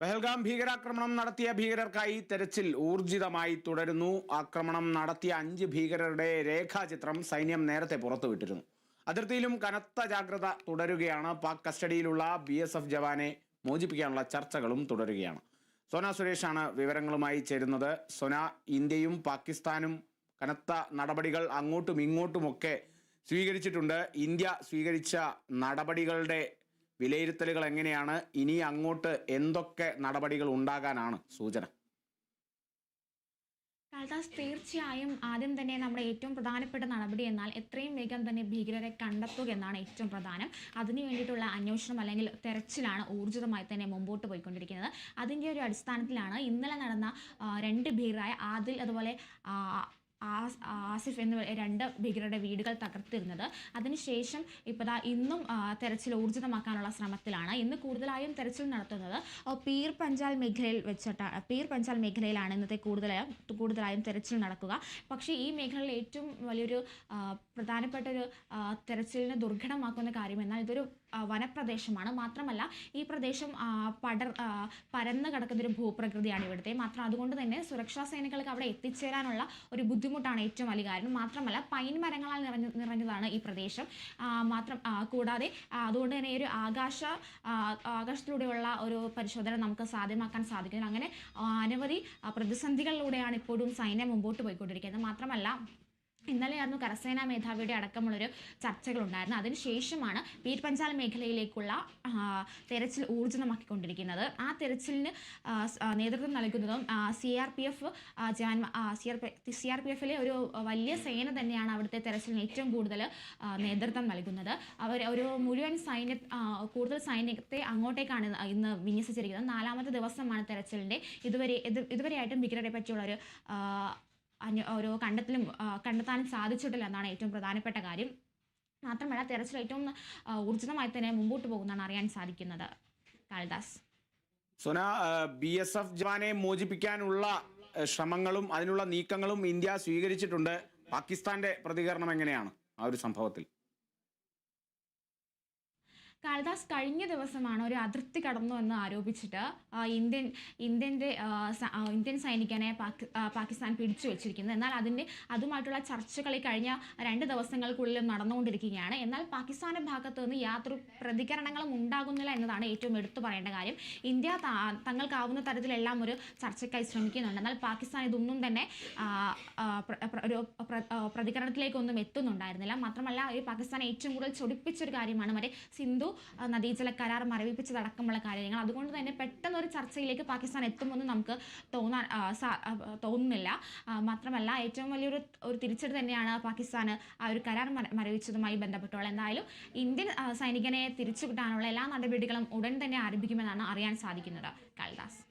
പെഹൽഗാം ഭീകരാക്രമണം നടത്തിയ ഭീകരർക്കായി തെരച്ചിൽ ഊർജിതമായി തുടരുന്നു. ആക്രമണം നടത്തിയ അഞ്ച് ഭീകരരുടെ രേഖാചിത്രം സൈന്യം നേരത്തെ പുറത്തുവിട്ടിരുന്നു. അതിർത്തിയിലും കനത്ത ജാഗ്രത തുടരുകയാണ്. പാക് കസ്റ്റഡിയിലുള്ള ബി എസ് എഫ് ജവാനെ മോചിപ്പിക്കാനുള്ള ചർച്ചകളും തുടരുകയാണ്. സോന സുരേഷാണ് വിവരങ്ങളുമായി ചേരുന്നത്. സോന ഇന്ത്യയും പാകിസ്ഥാനും കനത്ത നടപടികൾ അങ്ങോട്ടും ഇങ്ങോട്ടുമൊക്കെ സ്വീകരിച്ചിട്ടുണ്ട്. ഇന്ത്യ സ്വീകരിച്ച നടപടികളുടെ വിലയിരുത്തലുകൾ എങ്ങനെയാണ് ഇനി അങ്ങോട്ട് എന്തൊക്കെ നടപടികൾ ഉണ്ടാകാനാണ് സൂചന? കാളിദാസ് തീർച്ചയായും ആദ്യം തന്നെ നമ്മുടെ ഏറ്റവും പ്രധാനപ്പെട്ട നടപടി എന്നാൽ എത്രയും വേഗം തന്നെ ഭീകരരെ കണ്ടെത്തുക എന്നാണ് ഏറ്റവും പ്രധാനം. അതിനു വേണ്ടിയിട്ടുള്ള അന്വേഷണം അല്ലെങ്കിൽ തെരച്ചിലാണ് ഊർജിതമായി തന്നെ മുമ്പോട്ട് പോയിക്കൊണ്ടിരിക്കുന്നത്. അതിന്റെ ഒരു അടിസ്ഥാനത്തിലാണ് ഇന്നലെ നടന്ന രണ്ട് ഭീകരായ ആദിൽ അതുപോലെ ആസ്- ആസിഫ് എന്ന് രണ്ട് ഭീകരരുടെ വീടുകൾ തകർത്തിരുന്നത്. അതിനുശേഷം ഇപ്പോൾ ഇന്നും തെരച്ചിൽ ഊർജിതമാക്കാനുള്ള ശ്രമത്തിലാണ്. ഇന്ന് കൂടുതലായും തെരച്ചിൽ നടത്തുന്നത് പീർ പഞ്ചാൽ മേഖലയിൽ വെച്ചിട്ടാണ് പീർ പഞ്ചാൽ മേഖലയിലാണ് ഇന്നത്തെ കൂടുതലായും കൂടുതലായും തെരച്ചിൽ നടക്കുക. പക്ഷേ ഈ മേഖലയിൽ ഏറ്റവും വലിയൊരു പ്രധാനപ്പെട്ട ഒരു തെരച്ചിലിനെ ദുർഘടമാക്കുന്ന കാര്യം എന്നാൽ ഇതൊരു വനപ്രദേശമാണ്. മാത്രമല്ല ഈ പ്രദേശം പടർ പരന്ന് കിടക്കുന്ന ഒരു ഭൂപ്രകൃതിയാണ് ഇവിടുത്തെ. മാത്രം അതുകൊണ്ട് തന്നെ സുരക്ഷാ സേനകൾക്ക് അവിടെ എത്തിച്ചേരാനുള്ള ഒരു ബുദ്ധിമുട്ടാണ് ഏറ്റവും വലിയ കാരണം. മാത്രമല്ല പൈൻ മരങ്ങളാൽ നിറഞ്ഞ നിറഞ്ഞതാണ് ഈ പ്രദേശം. മാത്രം കൂടാതെ അതുകൊണ്ട് തന്നെ ഒരു ആകാശ ആകാശത്തിലൂടെയുള്ള ഒരു പരിശോധന നമുക്ക് സാധ്യമാക്കാൻ സാധിക്കുന്നു അങ്ങനെ അനവധി പ്രതിസന്ധികളിലൂടെയാണ് ഇപ്പോഴും സൈന്യം മുമ്പോട്ട് പോയിക്കൊണ്ടിരിക്കുന്നത്. മാത്രമല്ല ഇന്നലെയായിരുന്നു കരസേനാ മേധാവിയുടെ അടക്കമുള്ളൊരു ചർച്ചകളുണ്ടായിരുന്നു അതിനുശേഷമാണ് പീർ പഞ്ചാൽ മേഖലയിലേക്കുള്ള തെരച്ചിൽ ഊർജിതമാക്കിക്കൊണ്ടിരിക്കുന്നത് ആ തെരച്ചിലിന് നേതൃത്വം നൽകുന്നതും സി ആർ പി എഫ് ജവാൻ C R P C R P എഫിലെ ഒരു വലിയ സേന തന്നെയാണ് അവിടുത്തെ തെരച്ചിലിന് ഏറ്റവും കൂടുതൽ നേതൃത്വം നൽകുന്നത്. അവർ ഒരു മുഴുവൻ സൈന്യ കൂടുതൽ സൈന്യത്തെ അങ്ങോട്ടേക്കാണ് ഇന്ന് വിന്യസിച്ചിരിക്കുന്നത്. നാലാമത്തെ ദിവസമാണ് തെരച്ചിലിന്റെ ഇതുവരെ ഇത് ഇതുവരെയായിട്ടും ഭീകരരെ പറ്റിയുള്ള ഒരു ഒരു കണ്ടെത്തലും കണ്ടെത്താനും സാധിച്ചിട്ടില്ല എന്നാണ് ഏറ്റവും പ്രധാനപ്പെട്ട കാര്യം. മാത്രമല്ല തെരച്ചിൽ ഏറ്റവും ഊർജിതമായി തന്നെ മുമ്പോട്ട് പോകുന്നതാണ് അറിയാൻ സാധിക്കുന്നത്. Kalidas. Sona B S F ജവാനെ മോചിപ്പിക്കാനുള്ള ശ്രമങ്ങളും അതിനുള്ള നീക്കങ്ങളും ഇന്ത്യ സ്വീകരിച്ചിട്ടുണ്ട്. പാകിസ്ഥാന്റെ പ്രതികരണം എങ്ങനെയാണ് ആ ഒരു സംഭവത്തിൽ? കാളിദാസ് കഴിഞ്ഞ ദിവസമാണ് ഒരു അതിർത്തി കടന്നു എന്ന് ആരോപിച്ചിട്ട് ഇന്ത്യൻ ഇന്ത്യന്റെ ഇന്ത്യൻ സൈനികനെ പാകി പാകിസ്ഥാൻ പിടിച്ചു വെച്ചിരിക്കുന്നത്. എന്നാൽ അതിന്റെ അതുമായിട്ടുള്ള ചർച്ചകൾ ഈ കഴിഞ്ഞ രണ്ട് ദിവസങ്ങൾക്കുള്ളിൽ നടന്നുകൊണ്ടിരിക്കുകയാണ്. എന്നാൽ പാകിസ്ഥാന്റെ ഭാഗത്തു നിന്ന് യാതൊരു പ്രതികരണങ്ങളും ഉണ്ടാകുന്നില്ല എന്നതാണ് ഏറ്റവും എടുത്തു പറയേണ്ട കാര്യം. ഇന്ത്യ തങ്ങൾക്കാവുന്ന തരത്തിലെല്ലാം ഒരു ചർച്ചയ്ക്കായി ശ്രമിക്കുന്നുണ്ട്. എന്നാൽ പാകിസ്ഥാൻ ഇതൊന്നും തന്നെ ഒരു പ്രതികരണത്തിലേക്കൊന്നും എത്തുന്നുണ്ടായിരുന്നില്ല. മാത്രമല്ല ഈ പാകിസ്ഥാൻ ഏറ്റവും കൂടുതൽ ചൊടിപ്പിച്ചൊരു കാര്യമാണ് മറ്റേ സിന്ധു നദീജല കരാർ മരവിപ്പിച്ചതടക്കമുള്ള കാര്യങ്ങൾ. അതുകൊണ്ട് തന്നെ പെട്ടെന്ന് ഒരു ചർച്ചയിലേക്ക് പാകിസ്ഥാൻ എത്തുമെന്ന് നമുക്ക് തോന്നാൻ തോന്നുന്നില്ല. മാത്രമല്ല ഏറ്റവും വലിയൊരു ഒരു തിരിച്ചടി തന്നെയാണ് പാകിസ്ഥാൻ ആ ഒരു കരാർ മര- മരവിച്ചതുമായി ബന്ധപ്പെട്ടുള്ള എന്തായാലും ഇന്ത്യൻ സൈനികനെ തിരിച്ചു കിട്ടാനുള്ള എല്ലാ നടപടികളും ഉടൻ തന്നെ ആരംഭിക്കുമെന്നാണ് അറിയാൻ സാധിക്കുന്നത്. കാളിദാസ്.